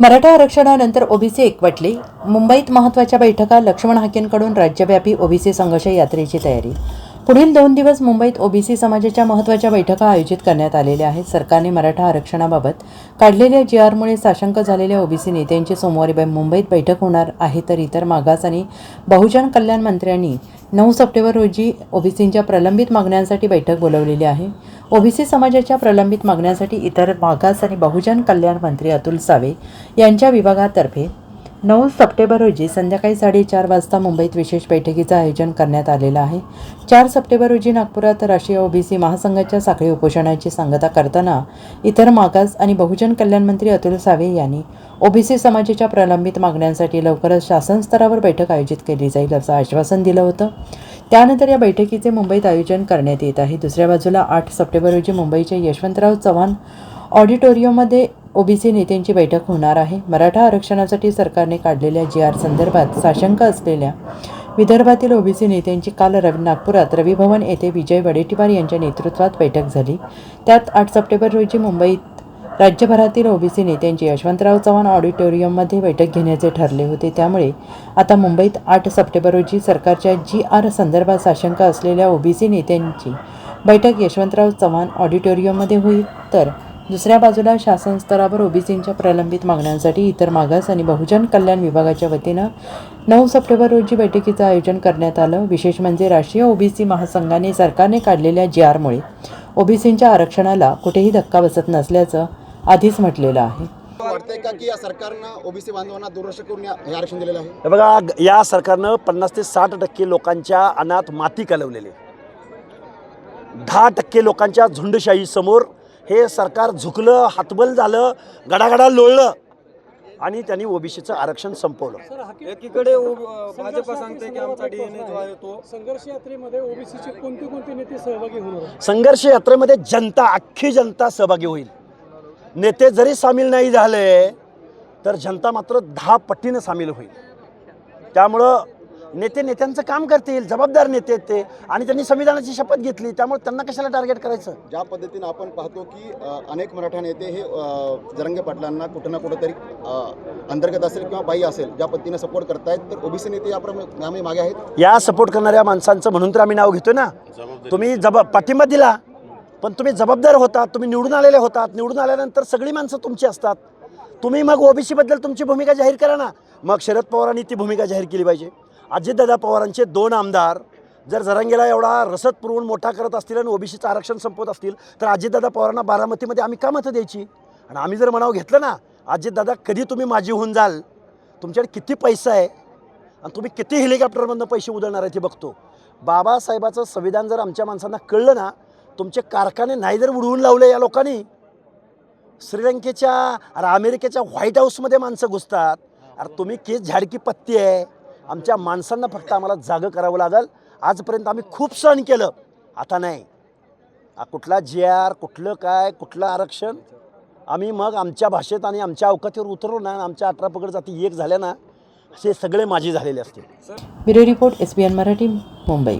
Maratha आरक्षणानंतर OBC एकवटले. मुंबईत महत्त्वाच्या बैठका लक्ष्मण हाकेंकडून राज्यव्यापी ओबीसी संघर्ष यात्रेची तयारी पुढील दोन दिवस मुंबईत ओबीसी समाजाच्या महत्त्वाच्या बैठका आयोजित करण्यात आलेल्या आहेत. सरकारने मराठा आरक्षणाबाबत काढलेल्या जी आरमुळे साशंक झालेल्या ओबीसी नेत्यांची सोमवारी मुंबईत बैठक होणार आहे तर इतर मागास आणि बहुजन कल्याण मंत्र्यांनी नऊ सप्टेंबर रोजी ओबीसींच्या प्रलंबित मागण्यांसाठी बैठक बोलवलेली आहे. ओबीसी समाजाच्या प्रलंबित मागण्यांसाठी इतर मागास आणि बहुजन कल्याण मंत्री अतुल सावे यांच्या विभागातर्फे नऊ सप्टेंबर रोजी संध्याकाळी साडेचार वाजता मुंबईत विशेष बैठकीचं आयोजन करण्यात आलेलं आहे. चार सप्टेंबर रोजी नागपुरात राष्ट्रीय ओबीसी महासंघाच्या साखळी उपोषणाची सांगता करताना इतर मागास आणि बहुजन कल्याण मंत्री अतुल सावे यांनी ओबीसी समाजाच्या प्रलंबित मागण्यांसाठी लवकरच शासन स्तरावर बैठक आयोजित केली जाईल असं आश्वासन दिलं होतं. त्यानंतर या बैठकीचे मुंबईत आयोजन करण्यात येत आहे. दुसऱ्या बाजूला आठ सप्टेंबर रोजी मुंबईच्या यशवंतराव चव्हाण ऑडिटोरियममध्ये ओबीसी नेत्यांची बैठक होणार आहे. मराठा आरक्षणासाठी सरकारने काढलेल्या जी आर संदर्भात साशंक असलेल्या विदर्भातील ओबीसी नेत्यांची काल रवि नागपुरात रविभवन येथे विजय वडेट्टीवार यांच्या नेतृत्वात बैठक झाली. त्यात आठ सप्टेंबर रोजी मुंबईत राज्यभरातील ओबीसी नेत्यांची यशवंतराव चव्हाण ऑडिटोरियममध्ये बैठक घेण्याचे ठरले होते. त्यामुळे आता मुंबईत आठ सप्टेंबर रोजी सरकारच्या जी आर संदर्भात साशंका असलेल्या ओबीसी नेत्यांची बैठक यशवंतराव चव्हाण ऑडिटोरियममध्ये होईल. तर दुसऱ्या बाजूला शासन स्तरावर ओबीसींच्या प्रलंबित मागण्यांसाठी इतर मागास आणि बहुजन कल्याण विभागाच्या वतीनं नऊ सप्टेंबर रोजी बैठकीचं आयोजन करण्यात आलं. विशेष म्हणजे राष्ट्रीय ओबीसी महासंघाने सरकारने काढलेल्या जी आरमुळे ओबीसींच्या आरक्षणाला कुठेही धक्का बसत नसल्याचं आधीच म्हटलेलं आहे. वाटतंय का की या सरकारनं ओबीसी बांधवांना दुर्लक्ष करून या- हे आरक्षण दिलेलं आहे? बघा या सरकारनं पन्नास ते साठ टक्के लोकांच्या अनाथ माती कलवलेली. दहा टक्के लोकांच्या झुंडशाही समोर हे सरकार झुकलं हातबल झालं गडागडा लोळलं आणि त्यांनी ओबीसीचं आरक्षण संपवलं. एकीकडे ओ- भाजप सांगते की आमचा डीएनए जो आहे तो संघर्ष यात्रेमध्ये ओबीसीचे कोणते कोणते नेते सहभागी होणार? संघर्ष यात्रेमध्ये जनता अख्खी जनता सहभागी होईल. नेते जरी सामील नाही झाले तर जनता मात्र दहा पट्टीनं सामील होईल. त्यामुळं नेते नेत्यांचं काम करतील जबाबदार नेते आहेत ते. आणि त्यांनी संविधानाची शपथ घेतली त्यामुळे त्यांना कशाला टार्गेट करायचं? ज्या पद्धतीनं आपण पाहतो की अ, अनेक मराठा नेते हे अ, जरंगे पाटलांना कुठं ना कुठंतरी अ, अंतर्गत असेल किंवा बाई असेल ज्या पद्धतीनं सपोर्ट करतायत तर ओबीसी नेते याप्रमाणे मागे आहेत. या सपोर्ट करणाऱ्या माणसांचं म्हणून तर आम्ही नाव घेतो ना. तुम्ही जबा पाठिंबा दिला पण तुम्ही जबाबदार होतात तुम्ही निवडून आलेले होतात. निवडून आल्यानंतर सगळी माणसं तुमची असतात. तुम्ही मग ओबीसी बद्दल तुमची भूमिका जाहीर करा ना. मग शरद पवारांनी ती भूमिका जाहीर केली पाहिजे. अजितदादा पवारांचे दोन आमदार जर जरांगेला एवढा रसद पुरवून मोठा करत असतील आणि ओबीसीचं आरक्षण संपवत असतील तर अजितदादा पवारांना बारामतीमध्ये आम्ही का मतं द्यायची? आणि आम्ही जर म्हणावं घेतलं ना अजितदादा कधी तुम्ही माझी होऊन जाल? तुमच्याकडे किती पैसा आहे? आणि तुम्ही किती हेलिकॉप्टरमधनं पैसे उधळणार आहे ते बघतो. बाबासाहेबाचं संविधान जर आमच्या माणसांना कळलं ना तुमचे कारखाने नाही जर उडवून लावले या लोकांनी श्रीलंकेच्या अरे अमेरिकेच्या व्हाईट हाऊसमध्ये माणसं घुसतात. अरे तुम्ही केस झाडकी पत्ती आहे. आमच्या माणसांना फक्त आम्हाला जागं करावं लागेल. आजपर्यंत आम्ही खूप सहन केलं. आता नाही. कुठला जी आर कुठलं काय कुठलं आरक्षण? आम्ही मग आमच्या भाषेत आणि आमच्या अवकातीवर उतरलो ना आमच्या अठरा पकड जाती एक झाल्या ना असे सगळे माझे झालेले असतील. Bureau report S B N Marathi Mumbai.